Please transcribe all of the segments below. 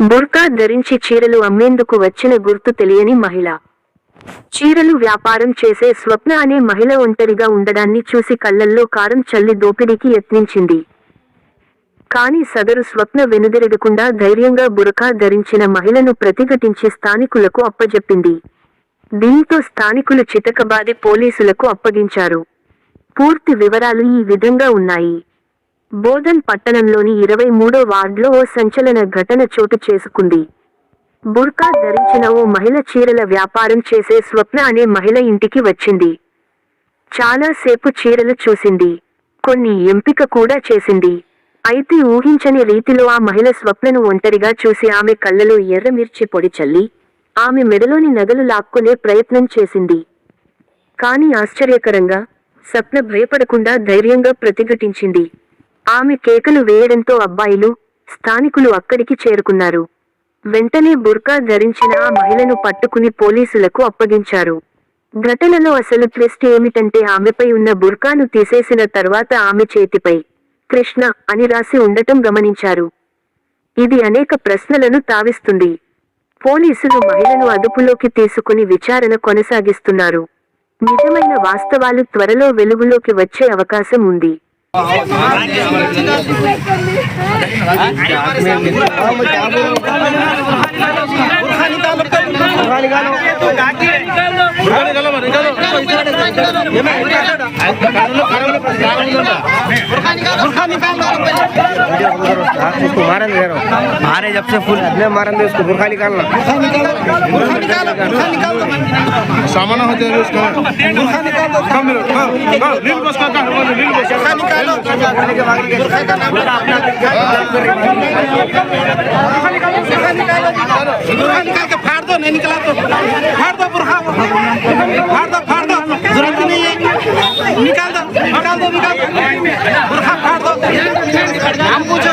బుర్కా ధరించి చీరలు అమ్మేందుకు వచ్చిన గుర్తు తెలియని మహిళ. చీరలు వ్యాపారం చేసే స్వప్న అనే మహిళ ఒంటరిగా ఉండడాన్ని చూసి కళ్ళల్లో కారం చల్లి దోపిడీకి యత్నించింది. కానీ సదరు స్వప్న వెనుదిరగకుండా ధైర్యంగా బురకా ధరించిన మహిళను ప్రతిఘటించి స్థానికులకు అప్పజెప్పింది. దీంతో స్థానికులు చితకబాది పోలీసులకు అప్పగించారు. పూర్తి వివరాలు ఈ విధంగా ఉన్నాయి. బోధన్ పట్టణంలోని ఇరవై మూడో వార్డులో ఓ సంచలన ఘటన చోటు చేసుకుంది. బుర్కా ధరించిన ఓ మహిళ చీరల వ్యాపారం చేసే స్వప్న అనే మహిళ ఇంటికి వచ్చింది. చాలాసేపు చీరలు చూసింది. కొన్ని ఎంపిక కూడా చేసింది. అయితే ఊహించని రీతిలో ఆ మహిళ స్వప్నను ఒంటరిగా చూసి ఆమె కళ్ళలో ఎర్రమిర్చి పొడి చల్లి ఆమె మెడలోని నగలు లాక్కునే ప్రయత్నం చేసింది. కాని ఆశ్చర్యకరంగా స్వప్న భయపడకుండా ధైర్యంగా ప్రతిఘటించింది. ఆమె కేకలు వేయడంతో అబ్బాయిలు స్థానికులు అక్కడికి చేరుకున్నారు. వెంటనే బుర్కా ధరించిన ఆ మహిళను పట్టుకుని పోలీసులకు అప్పగించారు. ఘటనలో అసలు ట్విస్ట్ ఏమిటంటే ఆమెపై ఉన్న బుర్కాను తీసేసిన తర్వాత ఆమె చేతిపై కృష్ణ అని రాసి ఉండటం గమనించారు. ఇది అనేక ప్రశ్నలను తావిస్తుంది. పోలీసులు మహిళను అదుపులోకి తీసుకుని విచారణ కొనసాగిస్తున్నారు. నిజమైన వాస్తవాలు త్వరలో వెలుగులోకి వచ్చే అవకాశం ఉంది. నికాలో उसको मारन दे रहा हूँ मारे जब से फुल मैं मारन दे उसको बुरखा निकालना सामान होते हैं उसका कम मिलो कम नील बस का नील बस का निकालो बुरखा निकाल के फाड़ दो नहीं निकला तो फाड़ दो बुरखा फाड़ दो फाड़ दो ज़रूरत ही नहीं है निकाल दो हम पूछो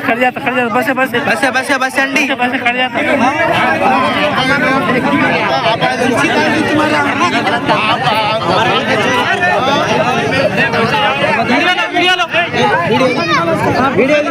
खड़ जाता खड़ जाता बस बस बस बस बस अंडी बस खड़ जाता वीडियो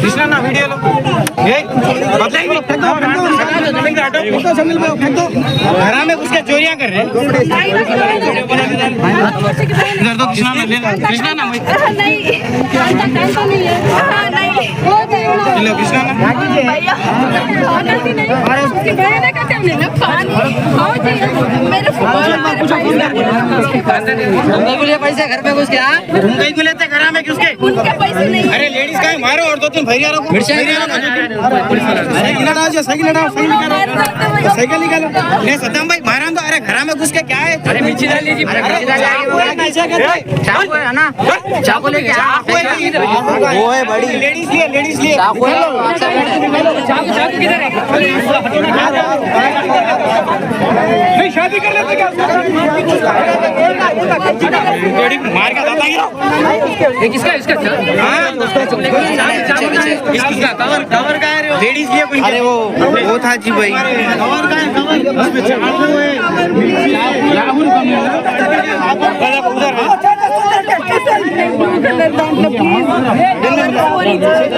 कृष्णा ना। वीडियो लो हरा में उसके चोरियाँ कर रहे इधर तो कृष्णा ना। ले कृष्णा ना नहीं। कृष्णा ना नहीं नहीं पैसे घर पे घुस के हाँ तुम को लेते घरा में घुस उनके पैसे नहीं अरे लेडीज़ का मारो और दो तीन भैया को साइकिल हटाओ साइकिल हटाओ साइकिल निकालो ले सद्दाम भाई मारा तो अरे घरा में घुस के क्या है अरे मिर्ची डाल लीजिए चाकू लेके वो है बड़ी लेडीज़ लिए लेडीज़ लिए चाकू है चाकू किधर है। नहीं शादी कर लेते क्या? लेडी मार का दादा गिरो। ये किसका इसका इसका कवर कवर का है लेडीज़ लिए अरे वो वो था जी भाई। कवर का है कवर राहुल उधर है। राहुल का उधर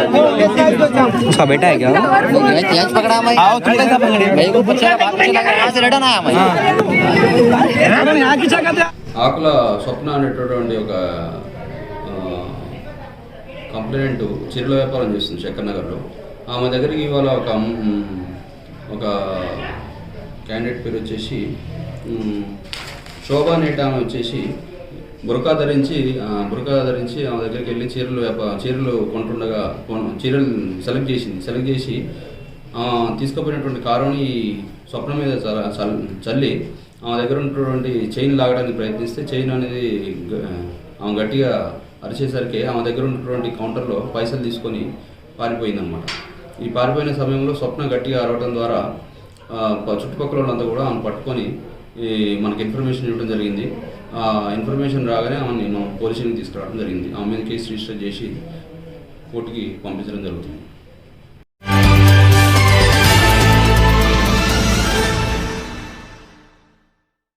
उसका बेटा है क्या यंच पकड़ा मैं आओ तुम कैसा पकड़े भाई को पूछा बात पूछा यहाँ से लड़ा ना मैं यहाँ की क्या कहते ఆకుల స్వప్న అనేటటువంటి ఒక కంప్లైంట్ చీరల వ్యాపారం చేస్తుంది శంకర్ నగర్లో ఆమె దగ్గరికి ఇవాళ ఒక మ్, ఒక క్యాండిడేట్ పేరు వచ్చేసి మ్, శోభ అనేట ఆమె వచ్చేసి బురకా ధరించి బురకా ధరించి ఆమె దగ్గరికి వెళ్ళి చీరలు చీరలు కొంటుండగా చీరలు సెలెక్ట్ చేసింది. సెలెక్ట్ చేసి తీసుకుపోయినటువంటి కారుని స్వప్న మీద చల్లి ఆమె దగ్గర ఉన్నటువంటి చైన్ లాగడానికి ప్రయత్నిస్తే చైన్ అనేది ఆమె గట్టిగా అరిచేసరికి ఆమె దగ్గర ఉన్నటువంటి కౌంటర్లో పైసలు తీసుకొని పారిపోయిందనమాట. ఈ పారిపోయిన సమయంలో స్వప్న గట్టిగా అరవడం ద్వారా చుట్టుపక్కల వాళ్ళంతా కూడా ఆమెను పట్టుకొని ఈ మనకి ఇన్ఫర్మేషన్ ఇవ్వడం జరిగింది. ఇన్ఫర్మేషన్ రాగానే ఆమెని నేను పోలీసులకు తీసుకురావడం జరిగింది. ఆమె మీద కేసు రిజిస్టర్ చేసి కోర్టుకి పంపించడం జరుగుతుంది.